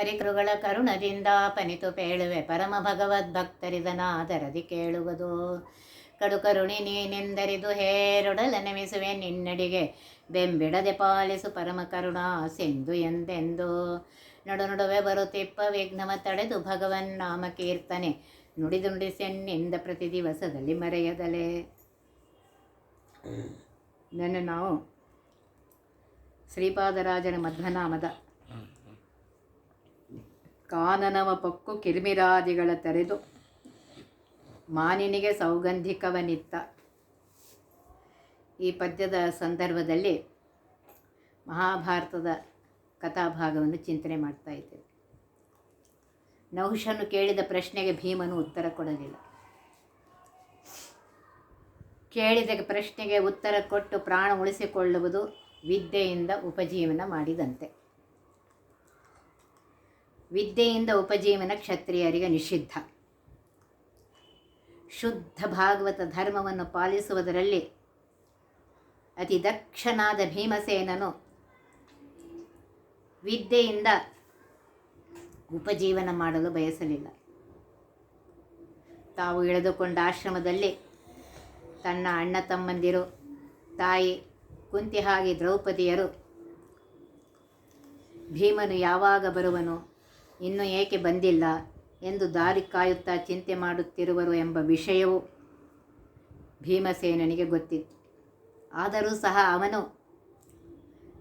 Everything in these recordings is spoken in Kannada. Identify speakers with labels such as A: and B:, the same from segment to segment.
A: ಹರಿಕೃಗಳ ಕರುಣದಿಂದ ಪನಿತು ಪೇಳುವೆ ಪರಮ ಭಗವದ್ ಭಕ್ತರಿದನಾದರದಿ ಕೇಳುವುದು. ಕಡು ಕರುಣಿ ನೀನೆಂದರಿದು ಹೇರೊಡಲ ನೆಮಿಸುವೆ ನಿನ್ನಡಿಗೆ. ಬೆಂಬಿಡದೆ ಪಾಲಿಸು ಪರಮ ಕರುಣಾ ಸಿಂಧು ಎಂದೆಂದು. ನಡು ನಡುವೆ ಬರುತ್ತಿಪ್ಪ ವಿಘ್ನವ ತಡೆದು ಭಗವನ್ ನಾಮ ಕೀರ್ತನೆ. ನುಡಿದುಂಡಿಸೆನ್ನಿಂದ ಪ್ರತಿ ದಿವಸದಲ್ಲಿ ಮರೆಯದಲೆ. ನನ್ನ ನಾವು ಶ್ರೀಪಾದರಾಜನ ಮಧ್ವನಾಮದ ಕಾನನವ ಪೊಕ್ಕು ಕಿರ್ಮಿರಾದಿಗಳ ತೆರೆದು ಮಾನಿನಿಗೆ ಸೌಗಂಧಿಕವನಿತ್ತ. ಈ ಪದ್ಯದ ಸಂದರ್ಭದಲ್ಲಿ ಮಹಾಭಾರತದ ಕಥಾಭಾಗವನ್ನು ಚಿಂತನೆ ಮಾಡ್ತಾ ಇದ್ದೇವೆ. ನಹುಷನು ಕೇಳಿದ ಪ್ರಶ್ನೆಗೆ ಭೀಮನು ಉತ್ತರ ಕೊಡಲಿಲ್ಲ. ಕೇಳಿದ ಪ್ರಶ್ನೆಗೆ ಉತ್ತರ ಕೊಟ್ಟು ಪ್ರಾಣ ಉಳಿಸಿಕೊಳ್ಳುವುದು ವಿದ್ಯೆಯಿಂದ ಉಪಜೀವನ ಮಾಡಿದಂತೆ. ವಿದ್ಯೆಯಿಂದ ಉಪಜೀವನ ಕ್ಷತ್ರಿಯರಿಗೆ ನಿಷಿದ್ಧ. ಶುದ್ಧ ಭಾಗವತ ಧರ್ಮವನ್ನು ಪಾಲಿಸುವುದರಲ್ಲಿ ಅತಿ ದಕ್ಷನಾದ ಭೀಮಸೇನನು ವಿದ್ಯೆಯಿಂದ ಉಪಜೀವನ ಮಾಡಲು ಬಯಸಲಿಲ್ಲ. ತಾವು ಇಳಿದುಕೊಂಡ ಆಶ್ರಮದಲ್ಲಿ ತನ್ನ ಅಣ್ಣ ತಮ್ಮಂದಿರು, ತಾಯಿ, ಕುಂತಿ ಹಾಗೆ ದ್ರೌಪದಿಯರು ಭೀಮನು ಯಾವಾಗ ಬರುವನು? ಇನ್ನೂ ಏಕೆ ಬಂದಿಲ್ಲ ಎಂದು ದಾರಿ ಕಾಯುತ್ತಾ ಚಿಂತೆ ಮಾಡುತ್ತಿರುವರು ಎಂಬ ವಿಷಯವು ಭೀಮಸೇನನಿಗೆ ಗೊತ್ತಿತ್ತು. ಆದರೂ ಸಹ ಅವನು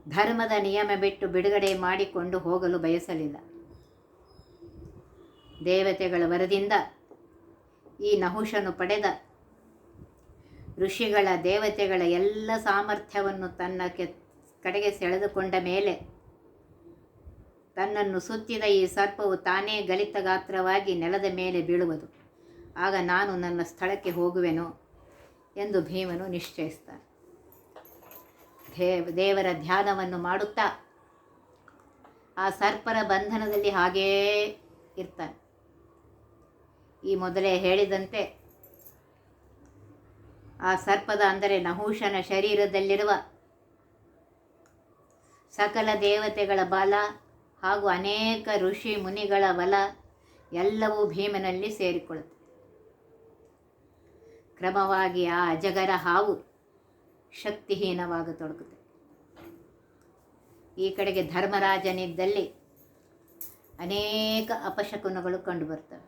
A: ಧರ್ಮದ ನಿಯಮ ಬಿಟ್ಟು ಬಿಡುಗಡೆ ಮಾಡಿಕೊಂಡು ಹೋಗಲು ಬಯಸಲಿಲ್ಲ. ದೇವತೆಗಳ ವರದಿಂದ ಈ ನಹುಷನು ಪಡೆದ ಋಷಿಗಳ ದೇವತೆಗಳ ಎಲ್ಲ ಸಾಮರ್ಥ್ಯವನ್ನು ತನ್ನ ಕೆ ಕಡೆಗೆ ಸೆಳೆದುಕೊಂಡ ಮೇಲೆ ತನ್ನನ್ನು ಸುತ್ತಿದ ಈ ಸರ್ಪವು ತಾನೇ ಗಲಿತ ಗಾತ್ರವಾಗಿ ನೆಲದ ಮೇಲೆ ಬೀಳುವುದು. ಆಗ ನಾನು ನನ್ನ ಸ್ಥಳಕ್ಕೆ ಹೋಗುವೆನು ಎಂದು ಭೀಮನು ನಿಶ್ಚಯಿಸ್ತಾನೆ. ದೇವ, ದೇವರ ಧ್ಯಾನವನ್ನು ಮಾಡುತ್ತಾ ಆ ಸರ್ಪರ ಬಂಧನದಲ್ಲಿ ಹಾಗೇ ಇರ್ತಾನೆ. ಈ ಮೊದಲೇ ಹೇಳಿದಂತೆ ಆ ಸರ್ಪದ ಅಂದರೆ ನಹುಷನ ಶರೀರದಲ್ಲಿರುವ ಸಕಲ ದೇವತೆಗಳ ಬಲ ಹಾಗೂ ಅನೇಕ ಋಷಿ ಮುನಿಗಳ ಬಲ ಎಲ್ಲವೂ ಭೀಮನಲ್ಲಿ ಸೇರಿಕೊಳ್ಳುತ್ತೆ ಕ್ರಮವಾಗಿ ಆ ಅಜಗರ ಹಾವು ಶಕ್ತಿಹೀನವಾಗತೊಡಗುತ್ತೆ ಈ ಕಡೆಗೆ ಧರ್ಮರಾಜನಿದ್ದಲ್ಲಿ ಅನೇಕ ಅಪಶಕುನಗಳು ಕಂಡುಬರ್ತವೆ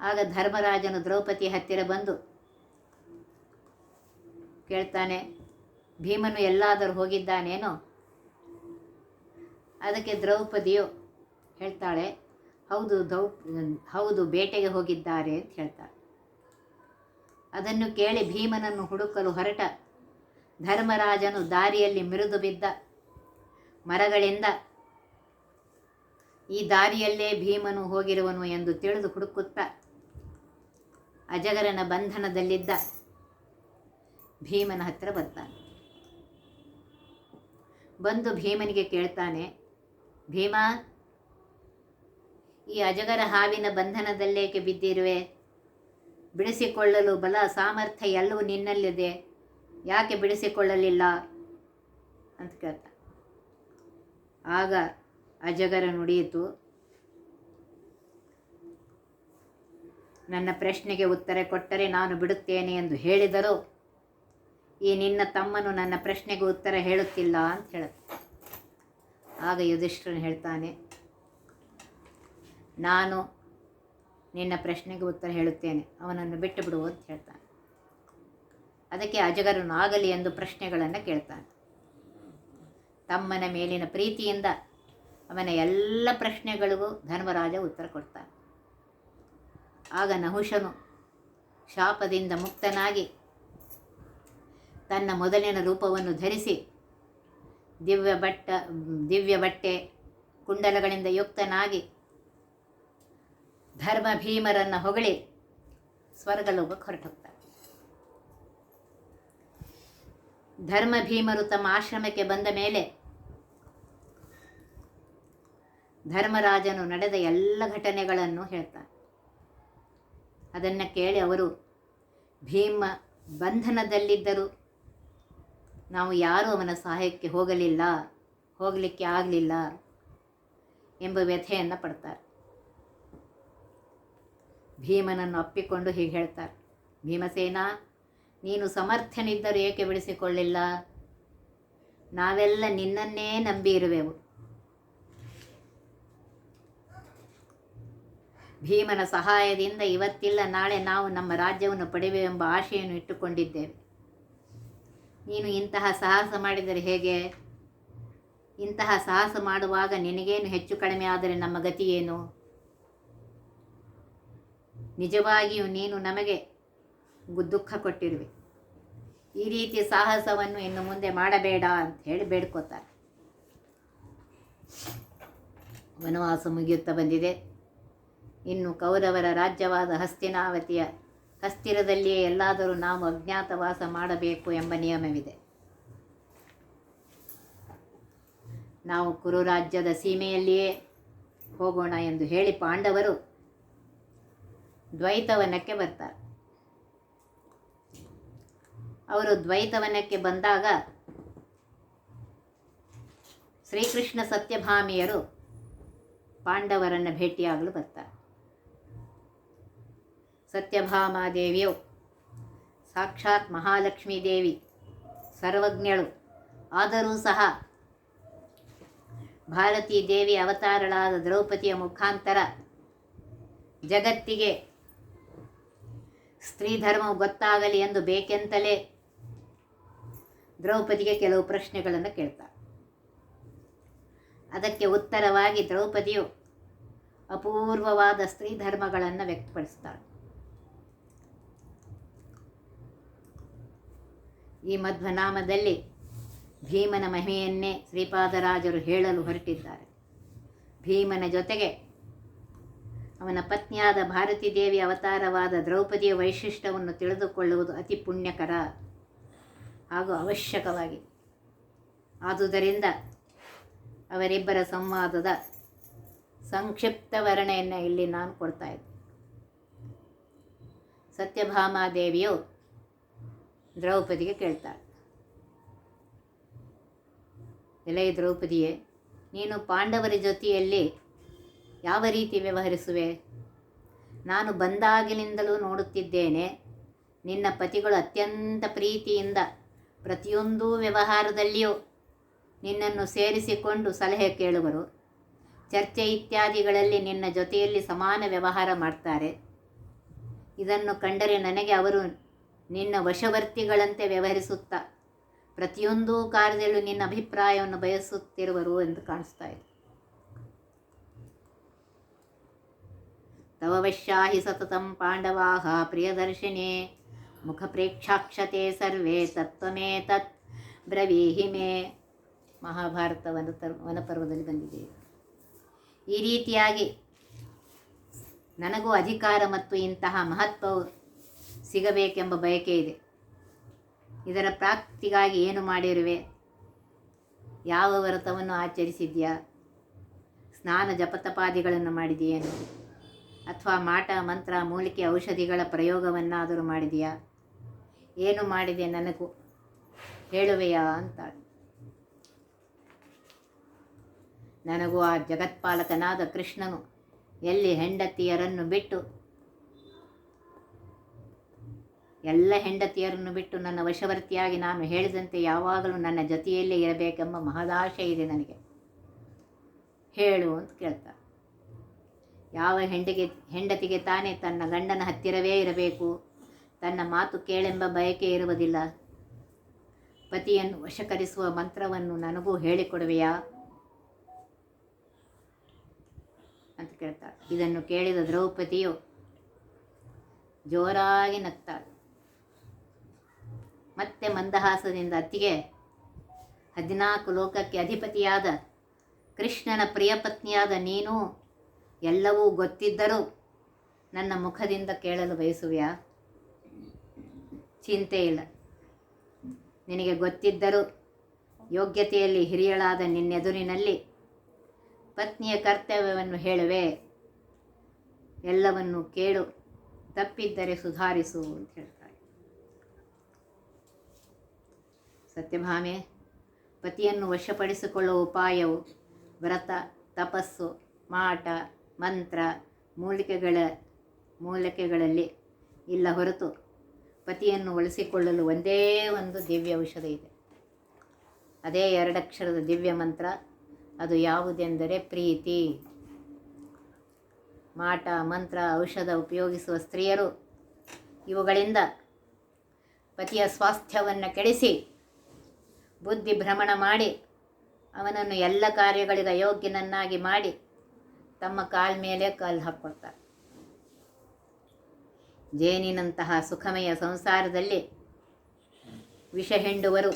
A: ಆಗ ಧರ್ಮರಾಜನು ದ್ರೌಪದಿ ಹತ್ತಿರ ಬಂದು ಕೇಳ್ತಾನೆ, ಭೀಮನು ಎಲ್ಲಾದರೂ ಹೋಗಿದ್ದಾನೇನೋ? ಅದಕ್ಕೆ ದ್ರೌಪದಿಯು ಹೇಳ್ತಾಳೆ, ಹೌದು ದೌ ಹೌದು ಬೇಟೆಗೆ ಹೋಗಿದ್ದಾರೆ ಅಂತ ಹೇಳ್ತಾಳೆ. ಅದನ್ನು ಕೇಳಿ ಭೀಮನನ್ನು ಹುಡುಕಲು ಹೊರಟ. ಧರ್ಮರಾಜನು ದಾರಿಯಲ್ಲಿ ಮಿರಿದು ಬಿದ್ದ. ಮರಗಳಿಂದ ಈ ದಾರಿಯಲ್ಲೇ ಭೀಮನು ಹೋಗಿರುವನು ಎಂದು ತಿಳಿದು ಹುಡುಕುತ್ತಾ ಅಜಗರನ ಬಂಧನದಲ್ಲಿದ್ದ ಭೀಮನ ಹತ್ತಿರ ಬರ್ತಾನೆ. ಬಂದು ಭೀಮನಿಗೆ ಕೇಳ್ತಾನೆ ಭೀಮ, ಈ ಅಜಗರ ಹಾವಿನ ಬಂಧನದಲ್ಲೇಕೆ ಬಿದ್ದಿರುವೆ? ಬಿಡಿಸಿಕೊಳ್ಳಲು ಬಲ ಸಾಮರ್ಥ್ಯ ಎಲ್ಲವೂ ನಿನ್ನಲ್ಲಿದೆ. ಯಾಕೆ ಬಿಡಿಸಿಕೊಳ್ಳಲಿಲ್ಲ? ಅಂತ ಕೇಳ್ತ. ಆಗ ಅಜಗರ ನುಡಿಯಿತು. ನನ್ನ ಪ್ರಶ್ನೆಗೆ ಉತ್ತರ ಕೊಟ್ಟರೆ ನಾನು ಬಿಡುತ್ತೇನೆ ಎಂದು ಹೇಳಿದರು ಈ ನಿನ್ನ ತಮ್ಮನು ನನ್ನ ಪ್ರಶ್ನೆಗೆ ಉತ್ತರ ಹೇಳುತ್ತಿಲ್ಲ ಅಂತ ಹೇಳುತ್ತೆ. ಆಗ ಯುಧಿಷ್ಠರನು ಹೇಳ್ತಾನೆ, ನಾನು ನಿನ್ನ ಪ್ರಶ್ನೆಗೆ ಉತ್ತರ ಹೇಳುತ್ತೇನೆ, ಅವನನ್ನು ಬಿಟ್ಟು ಬಿಡು ಅಂತ ಹೇಳ್ತಾನೆ. ಅದಕ್ಕೆ ಅಜಗರನು ಆಗಲಿ ಎಂದು ಪ್ರಶ್ನೆಗಳನ್ನು ಕೇಳ್ತಾನೆ. ತಮ್ಮನ ಮೇಲಿನ ಪ್ರೀತಿಯಿಂದ ಅವನ ಎಲ್ಲ ಪ್ರಶ್ನೆಗಳಿಗೂ ಧರ್ಮರಾಜ ಉತ್ತರ ಕೊಡ್ತಾನೆ. ಆಗ ನಹುಷನು ಶಾಪದಿಂದ ಮುಕ್ತನಾಗಿ ತನ್ನ ಮೊದಲಿನ ರೂಪವನ್ನು ಧರಿಸಿ ದಿವ್ಯ ಬಟ್ಟ ದಿವ್ಯ ಬಟ್ಟೆ ಕುಂಡಲಗಳಿಂದ ಯುಕ್ತನಾಗಿ ಧರ್ಮ ಭೀಮರನ್ನು ಹೊಗಳಿ ಸ್ವರ್ಗಲೋಕಕ್ಕೆ ಹೊರಟೋಗ್ತಾರೆ ಧರ್ಮ ಭೀಮರು ತಮ್ಮ ಆಶ್ರಮಕ್ಕೆ ಬಂದ ಮೇಲೆ ಧರ್ಮರಾಜನು ನಡೆದ ಎಲ್ಲ ಘಟನೆಗಳನ್ನು ಹೇಳ್ತಾನೆ. ಅದನ್ನು ಕೇಳಿ ಅವರು ಭೀಮ ಬಂಧನದಲ್ಲಿದ್ದರು. ನಾವು ಯಾರೂ ಅವನ ಸಹಾಯಕ್ಕೆ ಹೋಗಲಿಲ್ಲ, ಹೋಗಲಿಕ್ಕೆ ಆಗಲಿಲ್ಲ ಎಂಬ ವ್ಯಥೆಯನ್ನು ಪಡ್ತಾರೆ. ಭೀಮನನ್ನು ಅಪ್ಪಿಕೊಂಡು ಹೀಗೆ ಹೇಳ್ತಾರೆ, ಭೀಮಸೇನ, ನೀನು ಸಮರ್ಥನಿದ್ದರೂ ಏಕೆ ಬಿಡಿಸಿಕೊಳ್ಳಿಲ್ಲ? ನಾವೆಲ್ಲ ನಿನ್ನನ್ನೇ ನಂಬಿ ಇರುವೆವು. ಭೀಮನ ಸಹಾಯದಿಂದ ಇವತ್ತಿಲ್ಲ, ನಾಳೆ ನಾವು ನಮ್ಮ ರಾಜ್ಯವನ್ನು ಪಡೆಯುವೆಂಬ ಆಶೆಯನ್ನು ಇಟ್ಟುಕೊಂಡಿದ್ದೇವೆ. ನೀನು ಇಂತಹ ಸಾಹಸ ಮಾಡಿದರೆ ಹೇಗೆ? ಇಂತಹ ಸಾಹಸ ಮಾಡುವಾಗ ನಿನಗೇನು ಹೆಚ್ಚು ಕಡಿಮೆ ಆದರೆ ನಮ್ಮ ಗತಿ ಏನು ನಿಜವಾಗಿಯೂ ನೀನು ನಮಗೆ ದುಃಖ ಕೊಟ್ಟಿರುವೆ. ಈ ರೀತಿಯ ಸಾಹಸವನ್ನು ಇನ್ನು ಮುಂದೆ ಮಾಡಬೇಡ ಅಂತ ಹೇಳಿ ಬೇಡ್ಕೋತಾರೆ. ವನವಾಸ ಮುಗಿಯುತ್ತಾ ಬಂದಿದೆ. ಇನ್ನು ಕೌರವರ ರಾಜ್ಯವಾದ ಹಸ್ತಿನಾವತಿಯ ಹಸ್ತಿರದಲ್ಲಿಯೇ ಎಲ್ಲಾದರೂ ನಾವು ಅಜ್ಞಾತವಾಸ ಮಾಡಬೇಕು ಎಂಬ ನಿಯಮವಿದೆ. ನಾವು ಕುರು ರಾಜ್ಯದ ಸೀಮೆಯಲ್ಲಿಯೇ ಹೋಗೋಣ ಎಂದು ಹೇಳಿ ಪಾಂಡವರು ದ್ವೈತವನಕ್ಕೆ ಬರ್ತಾರೆ. ಅವರು ದ್ವೈತವನಕ್ಕೆ ಬಂದಾಗ ಶ್ರೀಕೃಷ್ಣ ಸತ್ಯಭಾಮಿಯರು ಪಾಂಡವರನ್ನು ಭೇಟಿಯಾಗಲು ಬರ್ತಾರೆ. ಸತ್ಯಭಾಮಾದೇವಿಯು. ಸಾಕ್ಷಾತ್ ಮಹಾಲಕ್ಷ್ಮೀ ದೇವಿ ಸರ್ವಜ್ಞಳು. ಆದರೂ ಸಹ ಭಾರತೀ ದೇವಿ ಅವತಾರಳಾದ ದ್ರೌಪದಿಯ ಮುಖಾಂತರ ಜಗತ್ತಿಗೆ ಸ್ತ್ರೀ ಧರ್ಮವು ಗೊತ್ತಾಗಲಿ ಎಂದು ಬೇಕೆಂತಲೇ ದ್ರೌಪದಿಗೆ ಕೆಲವು ಪ್ರಶ್ನೆಗಳನ್ನು ಕೇಳ್ತಾರೆ. ಅದಕ್ಕೆ ಉತ್ತರವಾಗಿ ದ್ರೌಪದಿಯು ಅಪೂರ್ವವಾದ ಸ್ತ್ರೀ ಧರ್ಮಗಳನ್ನು ವ್ಯಕ್ತಪಡಿಸ್ತಾಳೆ. ಈ ಮಧ್ವನಾಮದಲ್ಲಿ ಭೀಮನ ಮಹಿಮೆಯನ್ನೇ ಶ್ರೀಪಾದರಾಜರು ಹೇಳಲು ಹೊರಟಿದ್ದಾರೆ. ಭೀಮನ ಜೊತೆಗೆ ಅವನ ಪತ್ನಿಯಾದ ಭಾರತೀ ದೇವಿ ಅವತಾರವಾದ ದ್ರೌಪದಿಯ ವೈಶಿಷ್ಟ್ಯವನ್ನು ತಿಳಿದುಕೊಳ್ಳುವುದು ಅತಿ ಪುಣ್ಯಕರ ಹಾಗೂ ಅವಶ್ಯಕವಾಗಿದೆ. ಆದುದರಿಂದ ಅವರಿಬ್ಬರ ಸಂವಾದದ ಸಂಕ್ಷಿಪ್ತ ವರ್ಣೆಯನ್ನು ಇಲ್ಲಿ ನಾನು ಕೊಡ್ತಾ ಇದ್ದೆ ಸತ್ಯಭಾಮಾದೇವಿಯು ದ್ರೌಪದಿಗೆ ಕೇಳ್ತಾಳೆ. ಎಲೆ ದ್ರೌಪದಿಯೇ, ನೀನು ಪಾಂಡವರ ಜೊತೆಯಲ್ಲಿ ಯಾವ ರೀತಿ ವ್ಯವಹರಿಸುವೆ? ನಾನು ಬಂದಾಗಿನಿಂದಲೂ ನೋಡುತ್ತಿದ್ದೇನೆ, ನಿನ್ನ ಪತಿಗಳು ಅತ್ಯಂತ ಪ್ರೀತಿಯಿಂದ ಪ್ರತಿಯೊಂದು ವ್ಯವಹಾರದಲ್ಲಿಯೂ ನಿನ್ನನ್ನು ಸೇರಿಸಿಕೊಂಡು ಸಲಹೆ ಕೇಳುವರು. ಚರ್ಚೆ ಇತ್ಯಾದಿಗಳಲ್ಲಿ ನಿನ್ನ ಜೊತೆಯಲ್ಲಿ ಸಮಾನ ವ್ಯವಹಾರ ಮಾಡ್ತಾರೆ. ಇದನ್ನು ಕಂಡರೆ ನನಗೆ ಅವರು ನಿನ್ನ ವಶವರ್ತಿಗಳಂತೆ ವ್ಯವಹರಿಸುತ್ತಾ ಪ್ರತಿಯೊಂದು ಕಾರ್ಯದಲ್ಲೂ ನಿನ್ನ ಅಭಿಪ್ರಾಯವನ್ನು ಬಯಸುತ್ತಿರುವರು ಎಂದು ಕಾಣಿಸ್ತಾ ಇದೆ. ತವ ವಶ್ಯಾಹಿ ಸತತಂ ಪಾಂಡವಾಹ ಪ್ರಿಯದರ್ಶಿನೇ ಮುಖಪ್ರೇಕ್ಷಾಕ್ಷತೆ ಸರ್ವೇ ತತ್ವಮೇತತ್ ಬ್ರವೀಹಿ ಮೇ. ಮಹಾಭಾರತ ವನ ವನಪರ್ವದಲ್ಲಿ ಬಂದಿದೆ. ಈ ರೀತಿಯಾಗಿ ನನಗೂ ಅಧಿಕಾರ ಮತ್ತು ಇಂತಹ ಮಹತ್ವವು ಸಿಗಬೇಕೆಂಬ ಬಯಕೆ ಇದೆ. ಇದರ ಪ್ರಾಪ್ತಿಗಾಗಿ ಏನು ಮಾಡಿರುವೆ? ಯಾವ ವ್ರತವನ್ನು ಆಚರಿಸಿದ್ಯಾ? ಸ್ನಾನ ಜಪತಪಾದಿಗಳನ್ನು ಮಾಡಿದೆಯೇನು? ಅಥವಾ ಮಾಟ, ಮಂತ್ರ, ಮೂಲಿಕೆ, ಔಷಧಿಗಳ ಪ್ರಯೋಗವನ್ನಾದರೂ ಮಾಡಿದೆಯಾ? ಏನು ಮಾಡಿದೆ ನನಗೂ? ಹೇಳುವೆಯಾ ಅಂತ ನನಗೂ ಆ ಜಗತ್ಪಾಲಕನಾದ ಕೃಷ್ಣನು ಎಲ್ಲಿ ಹೆಂಡತಿಯರನ್ನು ಬಿಟ್ಟು ಎಲ್ಲ ಹೆಂಡತಿಯರನ್ನು ಬಿಟ್ಟು ನನ್ನ ವಶವರ್ತಿಯಾಗಿ ನಾನು ಹೇಳಿದಂತೆ ಯಾವಾಗಲೂ ನನ್ನ ಜೊತೆಯಲ್ಲೇ ಇರಬೇಕೆಂಬ ಮಹದಾಶೆ ಇದೆ ನನಗೆ. ಹೇಳು ಅಂತ ಕೇಳ್ತಾ. ಯಾವ ಹೆಂಡಿಗೆ, ಹೆಂಡತಿಗೆ ತಾನೇ ತನ್ನ ಗಂಡನ ಹತ್ತಿರವೇ ಇರಬೇಕು? ತನ್ನ ಮಾತು ಕೇಳೆಂಬ ಬಯಕೆ ಇರುವುದಿಲ್ಲ. ಪತಿಯನ್ನು ವಶಕರಿಸುವ ಮಂತ್ರವನ್ನು ನನಗೂ ಹೇಳಿಕೊಡುವೆಯಾ? ಅಂತ ಕೇಳ್ತಾಳೆ ಇದನ್ನು ಕೇಳಿದ ದ್ರೌಪದಿಯು ಜೋರಾಗಿ ನಗ್ತಾಳೆ. ಮತ್ತೆ ಮಂದಹಾಸದಿಂದ ಅತ್ತಿಗೆ ಹದಿನಾಲ್ಕು ಲೋಕಕ್ಕೆ ಅಧಿಪತಿಯಾದ ಕೃಷ್ಣನ ಪ್ರಿಯಪತ್ನಿಯಾದ ನೀನು ಎಲ್ಲವೂ ಗೊತ್ತಿದ್ದರೂ ನನ್ನ ಮುಖದಿಂದ ಕೇಳಲು ಬಯಸುವೆಯಾ? ಚಿಂತೆ ಇಲ್ಲ. ನಿನಗೆ ಗೊತ್ತಿದ್ದರೂ ಯೋಗ್ಯತೆಯಲ್ಲಿ ಹಿರಿಯಳಾದ ನಿನ್ನೆದುರಿನಲ್ಲಿ ಪತ್ನಿಯ ಕರ್ತವ್ಯವನ್ನು ಹೇಳುವೆ. ಎಲ್ಲವನ್ನು ಕೇಳು, ತಪ್ಪಿದ್ದರೆ ಸುಧಾರಿಸು ಅಂತ ಹೇಳ್ತಾರೆ ಸತ್ಯಭಾಮೆ, ಪತಿಯನ್ನು ವಶಪಡಿಸಿಕೊಳ್ಳುವ ಉಪಾಯವು ವ್ರತ, ತಪಸ್ಸು, ಮಾಟ, ಮಂತ್ರ, ಮೂಲಿಕೆಗಳ, ಮೂಲಿಕೆಗಳಲ್ಲಿ ಇಲ್ಲ ಹೊರತು ಪತಿಯನ್ನು ಉಳಿಸಿಕೊಳ್ಳಲು ಒಂದೇ ಒಂದು ದಿವ್ಯ ಔಷಧ ಇದೆ. ಅದೇ ಎರಡಕ್ಷರದ ದಿವ್ಯ ಮಂತ್ರ, ಅದು ಯಾವುದೆಂದರೆ ಪ್ರೀತಿ. ಮಾಟ, ಮಂತ್ರ, ಔಷಧ ಉಪಯೋಗಿಸುವ ಸ್ತ್ರೀಯರು ಇವುಗಳಿಂದ ಪತಿಯ ಸ್ವಾಸ್ಥ್ಯವನ್ನು ಕೆಡಿಸಿ ಬುದ್ಧಿ ಭ್ರಮಣ ಮಾಡಿ, ಅವನನ್ನು ಎಲ್ಲ ಕಾರ್ಯಗಳಿಗೆ ಅಯೋಗ್ಯನನ್ನಾಗಿ ಮಾಡಿ, ತಮ್ಮ ಕಾಲ್ ಮೇಲೆ ಕಾಲು ಹಾಕ್ಕೊಳ್ತಾರೆ ಜೇನಿನಂತಹ ಸುಖಮಯ ಸಂಸಾರದಲ್ಲಿ ವಿಷ ಹೆಂಡುವರು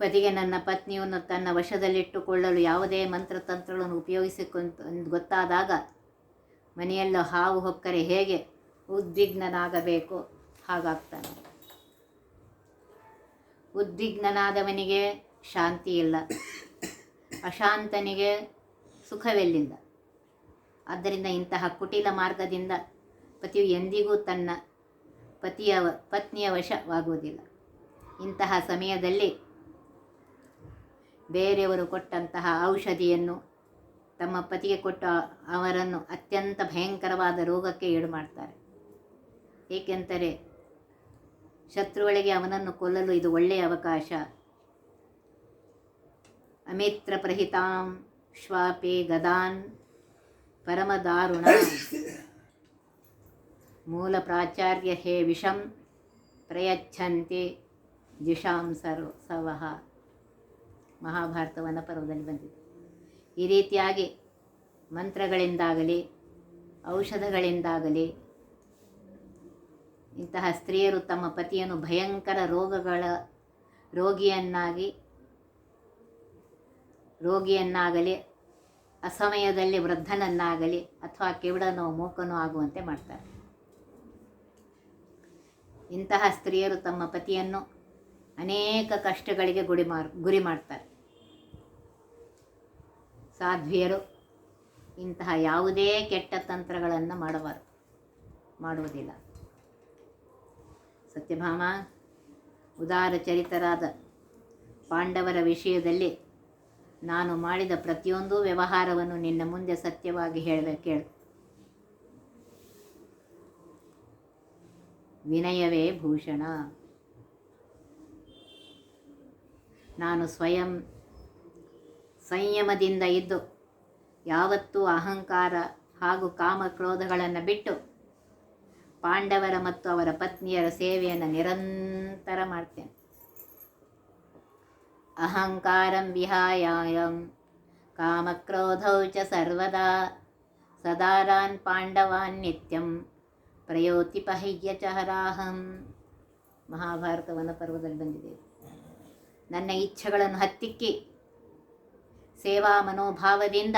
A: ಪತಿಗೆ ನನ್ನ ಪತ್ನಿಯನ್ನು ತನ್ನ ವಶದಲ್ಲಿಟ್ಟುಕೊಳ್ಳಲು ಯಾವುದೇ ಮಂತ್ರತಂತ್ರಗಳನ್ನು ಉಪಯೋಗಿಸಿಕೊಂತ ಗೊತ್ತಾದಾಗ ಮನೆಯಲ್ಲೂ ಹಾವು ಹೊಕ್ಕರೆ ಹೇಗೆ ಉದ್ವಿಗ್ನನಾಗಬೇಕು ಹಾಗಾಗ್ತಾನೆ. ಉದ್ವಿಗ್ನನಾದವನಿಗೆ ಶಾಂತಿ ಇಲ್ಲ ಅಶಾಂತನಿಗೆ ಸುಖವೆಲ್ಲಿಂದ ಆದ್ದರಿಂದ ಇಂತಹ ಕುಟಿಲ ಮಾರ್ಗದಿಂದ ಪತಿಯು ಎಂದಿಗೂ ತನ್ನ ಪತಿಯ ಪತ್ನಿಯ ವಶವಾಗುವುದಿಲ್ಲ. ಇಂತಹ ಸಮಯದಲ್ಲಿ ಬೇರೆಯವರು ಕೊಟ್ಟಂತಹ ಔಷಧಿಯನ್ನು ತಮ್ಮ ಪತಿಗೆ ಕೊಟ್ಟ ಅವರನ್ನು ಅತ್ಯಂತ ಭಯಂಕರವಾದ ರೋಗಕ್ಕೆ ಈಡು ಮಾಡ್ತಾರೆ ಏಕೆಂದರೆ ಶತ್ರುಗಳಿಗೆ ಅವನನ್ನು ಕೊಲ್ಲಲು ಇದು ಒಳ್ಳೆಯ ಅವಕಾಶ. ಅಮಿತ್ರ ಪ್ರಹಿತಾಂ ಶ್ವಾಪೆ ಗದಾನ್ ಪರಮದಾರುಣ. ಮೂಲ ಪ್ರಾಚಾರ್ಯ ಹೇ ವಿಷಂ ಪ್ರಯಚ್ಛಂತೆ ಜಿಷಾಂ ಸರ್ವ ಸವಹ. ಮಹಾಭಾರತ ವನಪರ್ವದಲ್ಲಿ ಬಂದಿದೆ. ಈ ರೀತಿಯಾಗಿ ಮಂತ್ರಗಳಿಂದಾಗಲಿ ಔಷಧಗಳಿಂದಾಗಲಿ ಇಂತಹ ಸ್ತ್ರೀಯರು ತಮ್ಮ ಪತಿಯನ್ನು ಭಯಂಕರ ರೋಗಗಳ ರೋಗಿಯನ್ನಾಗಿ, ರೋಗಿಯನ್ನಾಗಲಿ, ಅಸಮಯದಲ್ಲಿ ವೃದ್ಧನನ್ನಾಗಲಿ ಅಥವಾ ಕಿವಿಡನೋ ಮೂಕನೋ ಆಗುವಂತೆ ಮಾಡ್ತಾರೆ. ಇಂತಹ ಸ್ತ್ರೀಯರು ತಮ್ಮ ಪತಿಯನ್ನು ಅನೇಕ ಕಷ್ಟಗಳಿಗೆ ಗುಡಿ ಮಾರ್, ಗುರಿ ಮಾಡ್ತಾರೆ. ಸಾಧ್ವಿಯರು ಇಂತಹ ಯಾವುದೇ ಕೆಟ್ಟ ತಂತ್ರಗಳನ್ನು ಮಾಡಬಾರದು ಮಾಡುವುದಿಲ್ಲ. ಸತ್ಯಭಾಮ, ಉದಾರ ಚರಿತರಾದ ಪಾಂಡವರ ವಿಷಯದಲ್ಲಿ ನಾನು ಮಾಡಿದ ಪ್ರತಿಯೊಂದು ವ್ಯವಹಾರವನ್ನು ನಿನ್ನ ಮುಂದೆ ಸತ್ಯವಾಗಿ ಹೇಳಬೇಕು ಕೇಳು. ವಿನಯವೇ ಭೂಷಣ. ನಾನು ಸ್ವಯಂ ಸಂಯಮದಿಂದ ಇದ್ದು, ಯಾವತ್ತೂ ಅಹಂಕಾರ ಹಾಗೂ ಕಾಮಕ್ರೋಧಗಳನ್ನು ಬಿಟ್ಟು ಪಾಂಡವರ ಮತ್ತು ಅವರ ಪತ್ನಿಯರ ಸೇವೆಯನ್ನು ನಿರಂತರ ಮಾಡ್ತೇನೆ. ಅಹಂಕಾರಂ ವಿಹಾಯಾಯಂ, ಕಾಮಕ್ರೋಧೌ ಚ ಸರ್ವದಾ, ಸದಾರಾನ್ ಪಾಂಡವಾನ್ ನಿತ್ಯಂ ಪ್ರಯೋತಿಪಹ್ಯ ಚ ಚಹರಾಹಂ ಮಹಾಭಾರತ ವನಪರ್ವದಲ್ಲಿ ಬಂದಿದೆ. ನನ್ನ ಇಚ್ಛೆಗಳನ್ನು ಹತ್ತಿಕ್ಕಿ, ಸೇವಾ ಮನೋಭಾವದಿಂದ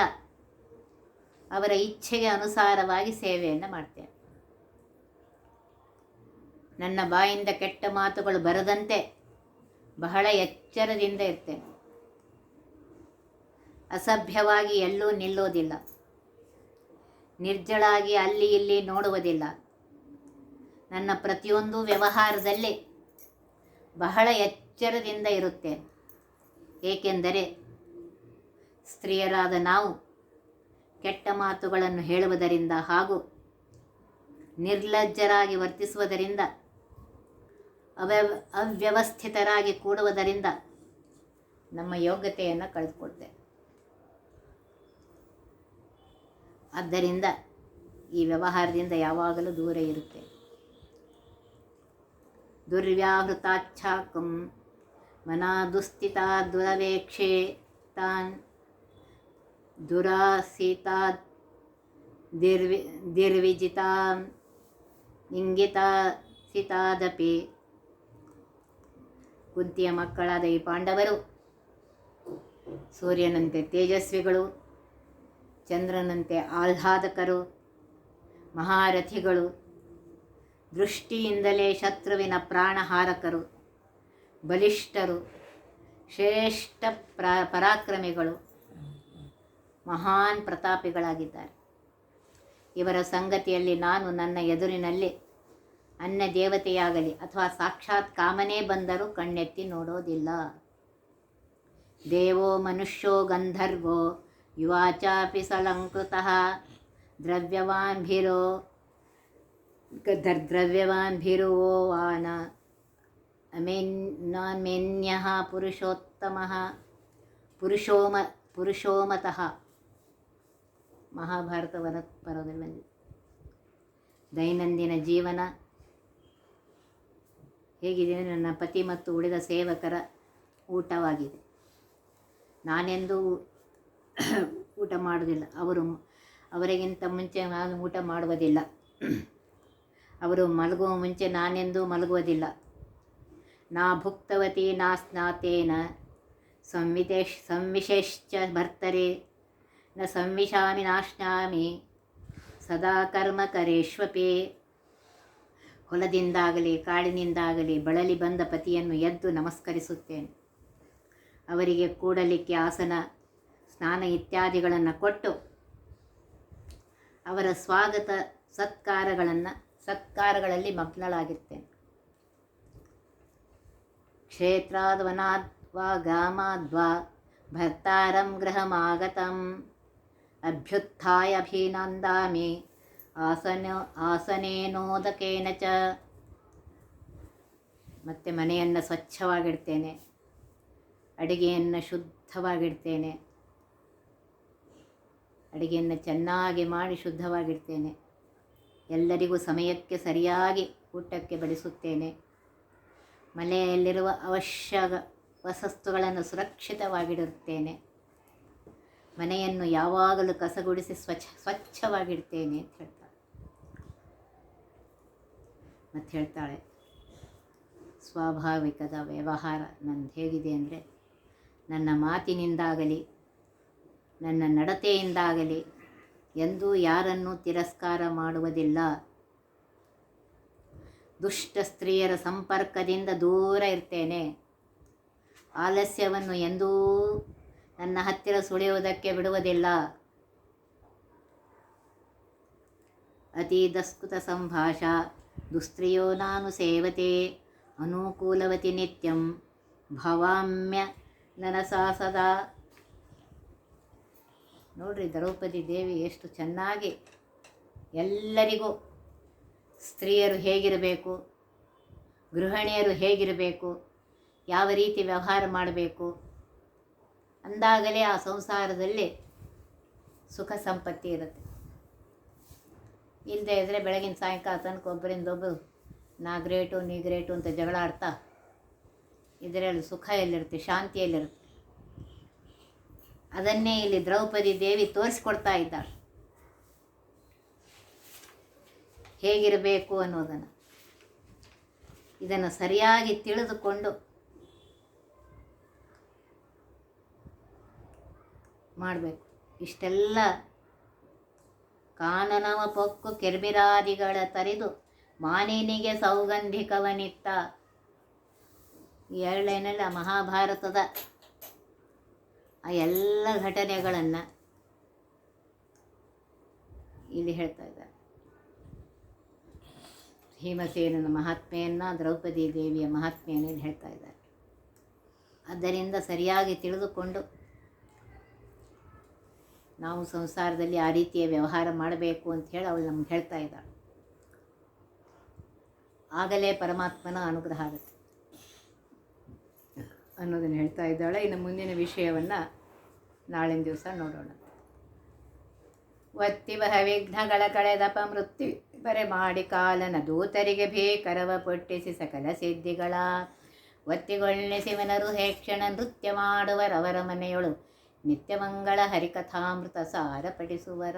A: ಅವರ ಇಚ್ಛೆಗೆ ಅನುಸಾರವಾಗಿ ಸೇವೆಯನ್ನು ಮಾಡ್ತೇನೆ. ನನ್ನ ಬಾಯಿಂದ ಕೆಟ್ಟ ಮಾತುಗಳು ಬರದಂತೆ ಬಹಳ ಎಚ್ಚರದಿಂದ ಇರ್ತೇನೆ. ಅಸಭ್ಯವಾಗಿ ಎಲ್ಲೂ ನಿಲ್ಲೋದಿಲ್ಲ ನಿರ್ಜಳಾಗಿ ಅಲ್ಲಿ ಇಲ್ಲಿ ನೋಡುವುದಿಲ್ಲ. ನನ್ನ ಪ್ರತಿಯೊಂದು ವ್ಯವಹಾರದಲ್ಲಿ ಬಹಳ ಎಚ್ಚರದಿಂದ ಇರುತ್ತೆ ಏಕೆಂದರೆ ಸ್ತ್ರೀಯರಾದ ನಾವು ಕೆಟ್ಟ ಮಾತುಗಳನ್ನು ಹೇಳುವುದರಿಂದ ಹಾಗೂ ನಿರ್ಲಜ್ಜರಾಗಿ ವರ್ತಿಸುವುದರಿಂದ ಅವ್ಯವ ಅವ್ಯವಸ್ಥಿತರಾಗಿ ಕೂಡುವುದರಿಂದ ನಮ್ಮ ಯೋಗ್ಯತೆಯನ್ನು ಕಳೆದುಕೊಳ್ತೇವೆ. ಆದ್ದರಿಂದ ಈ ವ್ಯವಹಾರದಿಂದ ಯಾವಾಗಲೂ ದೂರ ಇರುತ್ತೆ. ದುರ್ವ್ಯಾಹೃತಾಚ್ಛಾಕಂ ಮನಾದುಸ್ಥಿತಾ ದುರವೇಕ್ಷೆ ತಾನ್ ದುರಾಸೀತಾ ದಿರ್ವಿ ದಿರ್ವಿಜಿತಾ ಇಂಗಿತಾ ಸಿತಾದಪಿ ಕುಂತಿಯ ಮಕ್ಕಳಾದ ಈ ಪಾಂಡವರು. ಸೂರ್ಯನಂತೆ ತೇಜಸ್ವಿಗಳು, ಚಂದ್ರನಂತೆ ಆಹ್ಲಾದಕರು, ಮಹಾರಥಿಗಳು, ದೃಷ್ಟಿಯಿಂದಲೇ ಶತ್ರುವಿನ ಪ್ರಾಣಹಾರಕರು, ಬಲಿಷ್ಠರು, ಶ್ರೇಷ್ಠ ಪ್ರ ಪರಾಕ್ರಮಿಗಳು, ಮಹಾನ್ ಪ್ರತಾಪಿಗಳಾಗಿದ್ದಾರೆ. ಇವರ ಸಂಗತಿಯಲ್ಲಿ ನಾನು ನನ್ನ ಎದುರಿನಲ್ಲಿ ಅನ್ಯ ದೇವತೆಯಾಗಲಿ ಅಥವಾ ಸಾಕ್ಷಾತ್ ಕಾಮನೇ ಬಂದರೂ ಕಣ್ಣೆತ್ತಿ ನೋಡೋದಿಲ್ಲ. ದೇವೋ ಮನುಷ್ಯೋ ಗಂಧರ್ವೋ ಯುವಾ ಚಾಪಿ ಸಲಂಕೃತಃ ದ್ರವ್ಯವಾನ್ಭಿರೋ ದ್ರವ್ಯವಾನ್ಭಿರುವೋ ವಾನ ಅಮೆನ್ಯಃ ಪುರುಷೋತ್ತಮಃ, ಪುರುಷೋಮ, ಪುರುಷೋಮತಃ. ಮಹಾಭಾರತ ವರ ಪರ್ವದಲ್ಲಿ ದೈನಂದಿನ ಜೀವನ ಹೇಗಿದೆ? ನನ್ನ ಪತಿ ಮತ್ತು ಉಳಿದ ಸೇವಕರ ಊಟವಾಗಿದೆ. ನಾನೆಂದೂ ಊಟ ಮಾಡುವುದಿಲ್ಲ. ಅವರು ಅವರಿಗಿಂತ ಮುಂಚೆ ನಾನು ಊಟ ಮಾಡುವುದಿಲ್ಲ. ಅವರು ಮಲಗುವ ಮುಂಚೆ ನಾನೆಂದೂ ಮಲಗುವುದಿಲ್ಲ. ನಾ ಭುಕ್ತವತಿ ನಾ ಸ್ನಾತೇನ ಸಂವಿತೇಶ್ ಸಂವಿಶೇಶ್ಚ ಭರ್ತರೆ. ನ ಸಂವಿಶಾಮಿ ನಾಶ್ನಾಮಿ ಸದಾ ಕರ್ಮ ಕರೇಶ್ವಪಿ ಹೊಲದಿಂದಾಗಲಿ, ಕಾಡಿನಿಂದಾಗಲಿ ಬಳಲಿ ಬಂದ ಪತಿಯನ್ನು ಎದ್ದು ನಮಸ್ಕರಿಸುತ್ತೇನೆ. ಅವರಿಗೆ ಕೂಡಲಿಕ್ಕೆ ಆಸನ, ಸ್ನಾನ ಇತ್ಯಾದಿಗಳನ್ನು ಕೊಟ್ಟು ಅವರ ಸ್ವಾಗತ ಸತ್ಕಾರಗಳನ್ನು, ಸತ್ಕಾರಗಳಲ್ಲಿ ಮಗ್ನಳಾಗಿರ್ತೇನೆ. ಕ್ಷೇತ್ರಾದ್ವನಾದ್ವಾ ಗಾಮಾದ್ವಾ ಭರ್ತಾರಂ ಗೃಹಮಾಗತಂ, ಅಭ್ಯುತ್ಥಾಯ ಅಭಿನಂದಾಮಿ. ಆಸನ, ಆಸನೇನೋದಕೇನ ಚ. ಮತ್ತು ಮನೆಯನ್ನು ಸ್ವಚ್ಛವಾಗಿಡ್ತೇನೆ, ಅಡುಗೆಯನ್ನು ಶುದ್ಧವಾಗಿಡ್ತೇನೆ, ಅಡುಗೆಯನ್ನು ಚೆನ್ನಾಗಿ ಮಾಡಿ ಶುದ್ಧವಾಗಿಡ್ತೇನೆ, ಎಲ್ಲರಿಗೂ ಸಮಯಕ್ಕೆ ಸರಿಯಾಗಿ ಊಟಕ್ಕೆ ಬಡಿಸುತ್ತೇನೆ, ಮನೆಯಲ್ಲಿರುವ ಅವಶ್ಯ ವಸಸ್ತುಗಳನ್ನು ಸುರಕ್ಷಿತವಾಗಿಡುತ್ತೇನೆ, ಮನೆಯನ್ನು ಯಾವಾಗಲೂ ಕಸಗುಡಿಸಿ ಸ್ವಚ್ಛ, ಸ್ವಚ್ಛವಾಗಿಡ್ತೇನೆ ಅಂತ ಮತ್ತು ಹೇಳ್ತಾಳೆ, ಸ್ವಾಭಾವಿಕದ ವ್ಯವಹಾರ ನಂದು ಹೇಗಿದೆ ಅಂದರೆ, ನನ್ನ ಮಾತಿನಿಂದಾಗಲಿ, ನನ್ನ ನಡತೆಯಿಂದಾಗಲಿ ಎಂದೂ ಯಾರನ್ನೂ ತಿರಸ್ಕಾರ ಮಾಡುವುದಿಲ್ಲ. ದುಷ್ಟ ಸ್ತ್ರೀಯರ ಸಂಪರ್ಕದಿಂದ ದೂರ ಇರ್ತೇನೆ. ಆಲಸ್ಯವನ್ನು ಎಂದೂ ನನ್ನ ಹತ್ತಿರ ಸುಳಿಯುವುದಕ್ಕೆ ಬಿಡುವುದಿಲ್ಲ. ಅತಿ ದಸ್ಕೃತ ಸಂಭಾಷ ದುಸ್ತ್ರಿಯೋ ನಾನು ಸೇವತೆ, ಅನುಕೂಲವತಿ ನಿತ್ಯಂ. ಭವಾಮ್ಯ ನನಸಾ ಸದಾ. ನೋಡ್ರಿ ದ್ರೌಪದಿ ದೇವಿ ಎಷ್ಟು ಚೆನ್ನಾಗಿ ಎಲ್ಲರಿಗೂ ಸ್ತ್ರೀಯರು ಹೇಗಿರಬೇಕು, ಗೃಹಿಣಿಯರು ಹೇಗಿರಬೇಕು, ಯಾವ ರೀತಿ ವ್ಯವಹಾರ ಮಾಡಬೇಕು, ಅಂದಾಗಲೇ ಆ ಸಂಸಾರದಲ್ಲಿ ಸುಖ ಸಂಪತ್ತಿ ಇರುತ್ತೆ. ಇಲ್ಲದೆ ಇದ್ದರೆ ಬೆಳಗಿನ ಸಾಯಂಕಾಲ ತನಕ ಒಬ್ಬರಿಂದೊಬ್ಬರು ನಾ ಗ್ರೇಟು, ನೀ ಗ್ರೇಟು ಅಂತ ಜಗಳ ಆಡ್ತಾ, ಇದರಲ್ಲಿ ಸುಖ ಎಲ್ಲಿರುತ್ತೆ, ಶಾಂತಿ ಎಲ್ಲಿರುತ್ತೆ? ಅದನ್ನೇ ಇಲ್ಲಿ ದ್ರೌಪದಿ ದೇವಿ ತೋರಿಸ್ಕೊಡ್ತಾ ಇದ್ದಾಳೆ. ಹೇಗಿರಬೇಕು ಅನ್ನೋದನ್ನು. ಇದನ್ನು ಸರಿಯಾಗಿ ತಿಳಿದುಕೊಂಡು ಮಾಡಬೇಕು. ಇಷ್ಟೆಲ್ಲ ಕಾನನವ ಪೊಕ್ಕು ಕೆರ್ಬಿರಾದಿಗಳ ತರಿದು ಮಾನಿನಿಗೆ ಸೌಗಂಧಿಕವನಿತ್ತ. ಆ ಮಹಾಭಾರತದ ಆ ಎಲ್ಲ ಘಟನೆಗಳನ್ನು ಇಲ್ಲಿ ಹೇಳ್ತಾ ಇದ್ದಾರೆ. ಭೀಮಸೇನನ ಮಹಾತ್ಮೆಯನ್ನು, ದ್ರೌಪದಿ ದೇವಿಯ ಮಹಾತ್ಮೆಯನ್ನು ಇಲ್ಲಿ ಹೇಳ್ತಾ ಇದ್ದಾರೆ. ಆದ್ದರಿಂದ ಸರಿಯಾಗಿ ತಿಳಿದುಕೊಂಡು ನಾವು ಸಂಸಾರದಲ್ಲಿ ಆ ರೀತಿಯ ವ್ಯವಹಾರ ಮಾಡಬೇಕು ಅಂತ ಹೇಳಿ ಅವಳು ನಮ್ಗೆ ಹೇಳ್ತಾ ಇದ್ದಾಳೆ. ಆಗಲೇ ಪರಮಾತ್ಮನ ಅನುಗ್ರಹ ಆಗುತ್ತೆ. ಅನ್ನೋದನ್ನು ಹೇಳ್ತಾ ಇದ್ದಾಳೆ. ಇನ್ನು ಮುಂದಿನ ವಿಷಯವನ್ನು ನಾಳಿನ ದಿವಸ ನೋಡೋಣ. ಒತ್ತಿವಹ ವಿಘ್ನಗಳ ಕಳೆದಪ ಮೃತ್ಯು ಬರೆ ಮಾಡಿ ಕಾಲನ ದೂತರಿಗೆ ಭೀಕರವ ಪೊಟ್ಟಿಸಿ ಸಕಲ ಸಿದ್ಧಿಗಳ. ಒತ್ತಿಗೊಳ್ಳಿಸಿವನರು ಹೇಕ್ಷಣ ನೃತ್ಯ ಮಾಡುವರವರ ಮನೆಯೊಳು ನಿತ್ಯಮಂಗಳ ಹರಿಕಥಾಮೃತ ಸಾರ ಪಡಿಸುವರ